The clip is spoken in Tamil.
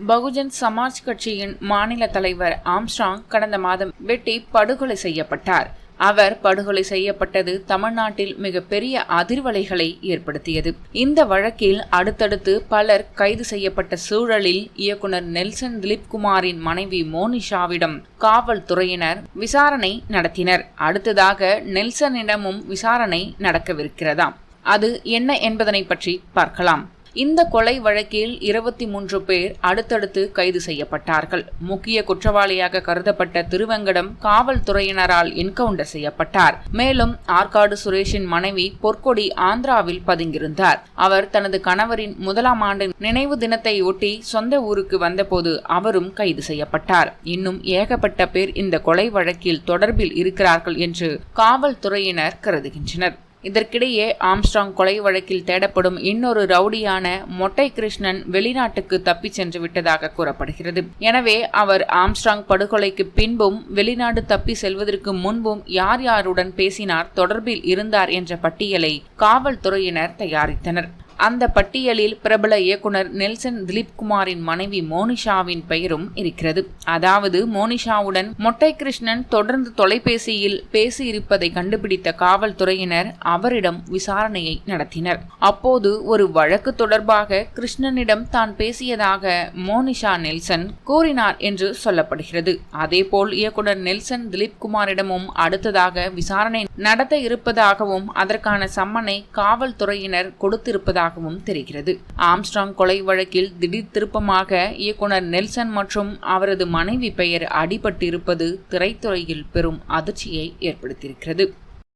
பகுஜன் சமாஜ் கட்சியின் மாநில தலைவர் ஆம்ஸ்ட்ராங் கடந்த மாதம் வெட்டி படுகொலை செய்யப்பட்டார். அவர் படுகொலை செய்யப்பட்டது தமிழ்நாட்டில் மிகப்பெரிய அதிர்வலைகளை ஏற்படுத்தியது. இந்த வழக்கில் அடுத்தடுத்து பலர் கைது செய்யப்பட்ட சூழலில் இயக்குனர் நெல்சன் திலீப்குமாரின் மனைவி மோனிஷாவிடம் காவல்துறையினர் விசாரணை நடத்தினர். அடுத்ததாக நெல்சனிடமும் விசாரணை நடக்கவிருக்கிறதாம். அது என்ன என்பதனை பற்றி பார்க்கலாம். இந்த கொலை வழக்கில் இருபத்தி மூன்று பேர் அடுத்தடுத்து கைது செய்யப்பட்டார்கள். முக்கிய குற்றவாளியாக கருதப்பட்ட திருவங்கடம் காவல்துறையினரால் என்கவுண்டர் செய்யப்பட்டார். மேலும் ஆற்காடு சுரேஷின் மனைவி பொற்கொடி ஆந்திராவில் பதுங்கியிருந்தார். அவர் தனது கணவரின் முதலாம் ஆண்டு நினைவு தினத்தை ஒட்டி சொந்த ஊருக்கு வந்தபோது அவரும் கைது செய்யப்பட்டார். இன்னும் ஏகப்பட்ட பேர் இந்த கொலை வழக்கில் தொடர்பில் இருக்கிறார்கள் என்று காவல்துறையினர் கருதுகின்றனர். இதற்கிடையே ஆம்ஸ்ட்ராங் கொலை வழக்கில் தேடப்படும் இன்னொரு ரவுடியான மொட்டை கிருஷ்ணன் வெளிநாட்டுக்கு தப்பிச் சென்று விட்டதாக கூறப்படுகிறது. எனவே அவர் ஆம்ஸ்ட்ராங் படுகொலைக்கு பின்பும் வெளிநாடு தப்பி செல்வதற்கு முன்பும் யார் யாருடன் பேசினார் தொடர்பில் இருந்தார் என்ற பட்டியலை காவல்துறையினர் தயாரித்தனர். அந்த பட்டியலில் பிரபல இயக்குனர் நெல்சன் திலீப்குமாரின் மனைவி மோனிஷாவின் பெயரும் இருக்கிறது. அதாவது மோனிஷாவுடன் மொட்டை கிருஷ்ணன் தொடர்ந்து தொலைபேசியில் பேசியிருப்பதை கண்டுபிடித்த காவல்துறையினர் அவரிடம் விசாரணையை நடத்தினர். அப்போது ஒரு வழக்கு தொடர்பாக கிருஷ்ணனிடம் தான் பேசியதாக மோனிஷா நெல்சன் கூறினார் என்று சொல்லப்படுகிறது. அதேபோல் இயக்குனர் நெல்சன் திலீப்குமாரிடமும் அடுத்ததாக விசாரணை நடத்த இருப்பதாகவும் அதற்கான சம்மனை காவல்துறையினர் கொடுத்திருப்பதாக இருப்பதாகவும் தெரிகிறது. ஆம்ஸ்ட்ராங் கொலை வழக்கில் திடீர் திருப்பமாக இயக்குனர் நெல்சன் மற்றும் அவரது மனைவி பெயர் அடிபட்டிருப்பது திரைத்துறையில் பெரும் அதிர்ச்சியை ஏற்படுத்தியிருக்கிறது.